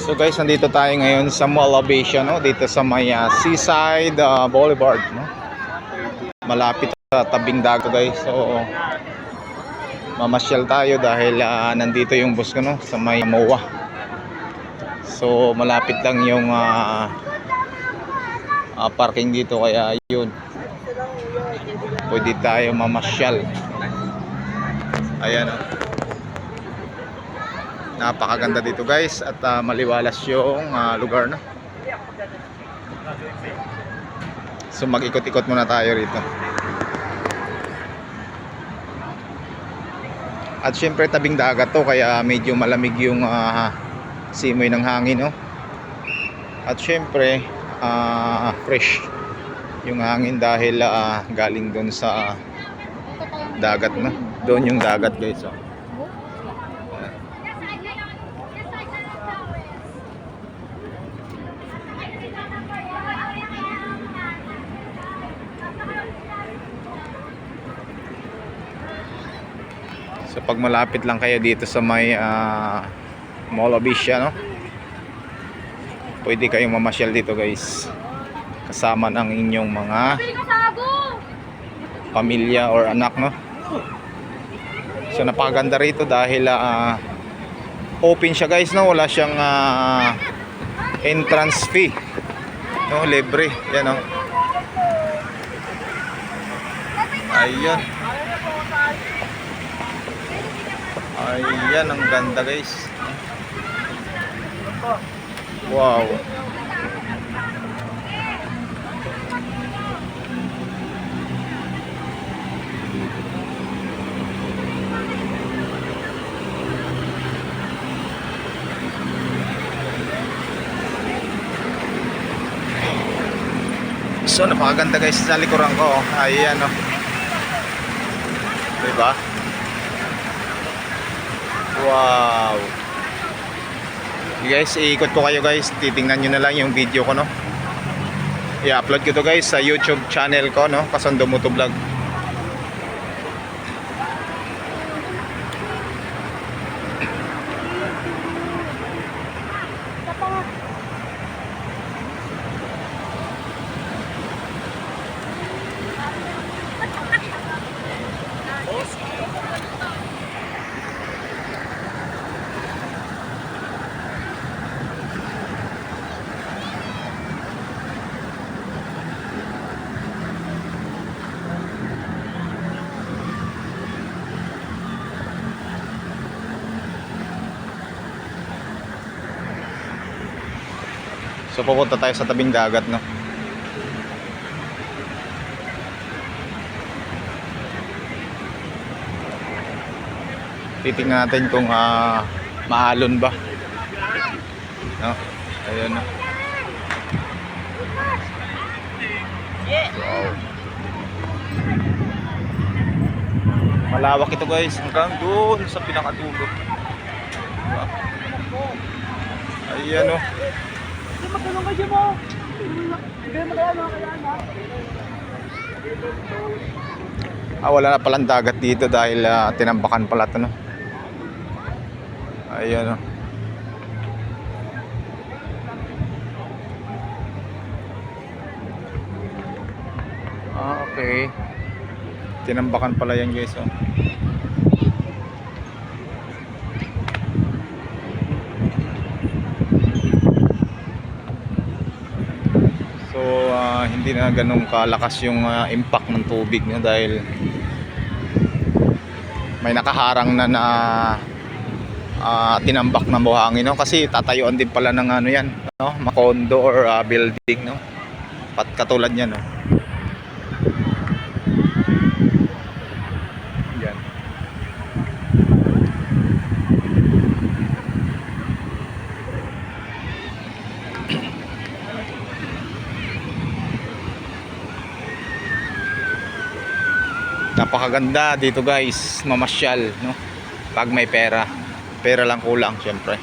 So guys, nandito tayo ngayon sa Malabation, no? dito sa may ah, Seaside ah, Boulevard. No? Malapit sa tabing dagat guys. So, mamasyal tayo dahil ah, nandito yung bus ko no? sa may MOA. So, malapit lang yung ah, ah, parking dito kaya yun. Pwede tayo mamasyal. Ayan oh. Napakaganda dito guys at ah, maliwalas yung ah, lugar na. So mag-ikot-ikot muna tayo rito. At syempre tabing dagat to kaya medyo malamig yung ah, simoy ng hangin no. At syempre ah, fresh yung hangin dahil ah, galing doon sa dagat no. Doon yung dagat guys oh. So pag malapit lang kayo dito sa may uh, Mall of Asia, no? Pwede kayong mamasyal dito, guys. Kasama ng inyong mga pamilya or anak, no? So napakaganda rito dahil ah, open siya, guys, no? Wala siyang ah, entrance fee. No, libre. Yan, no? Ayun. Ayan, ang ganda guys. Wow. So, napakaganda guys sa likuran ko. Ayan, oh. Diba? Wow. Guys, iikot ko kayo guys. Titingnan nyo na lang yung video ko, no? I-upload ko to guys sa YouTube channel ko, no? Kasando mo to vlog. So, pupunta tayo sa tabing dagat, no? Titingnan natin kung ah, maalon ba. No? Ayun, no? Wow. Malawak ito guys, hanggang doon sa pinakadulo. Diba? Ayan o. Magtanong ka dyan mo. Hindi mo kaya mga kaya na. Ah, wala na palang dagat dito dahil ah, tinambakan pala ito, no? Ayan, oh. Ah, okay. Tinambakan pala yan, guys, oh. So, ah, hindi na ganun kalakas yung ah, impact ng tubig niya dahil may nakaharang na na ah, tinambak ng buhangin no? Kasi tatayuan din pala ng ano yan no? Makondo or ah, building no? Pat katulad niyan no yan napakaganda dito guys. Mamasyal no? Pag may pera. Pera lang kulang syempre.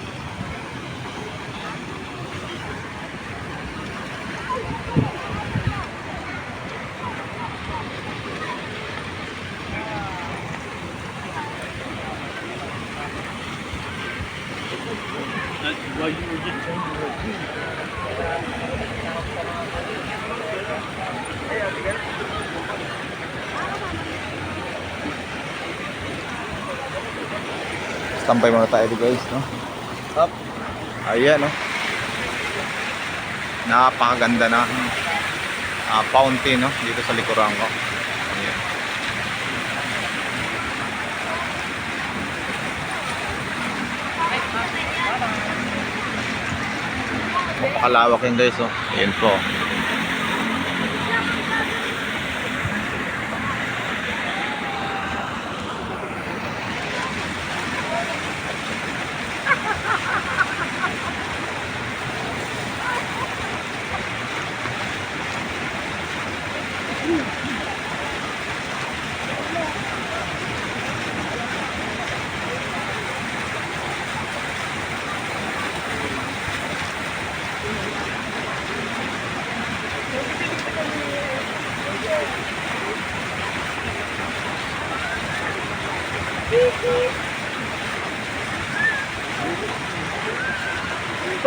Why you were just changing your Standby muna tayo guys, no? Up. Ayan, no? Napakaganda na ah, fountain, no? Dito sa likuran ko. Ayan. Napakalawak yan guys, oh. Ayan po.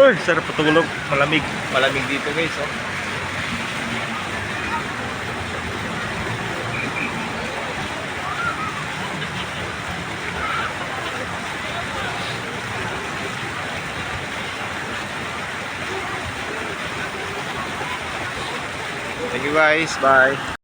Uy, sarap patulog. Malamig. Malamig dito guys, oh. Thank you guys. Bye.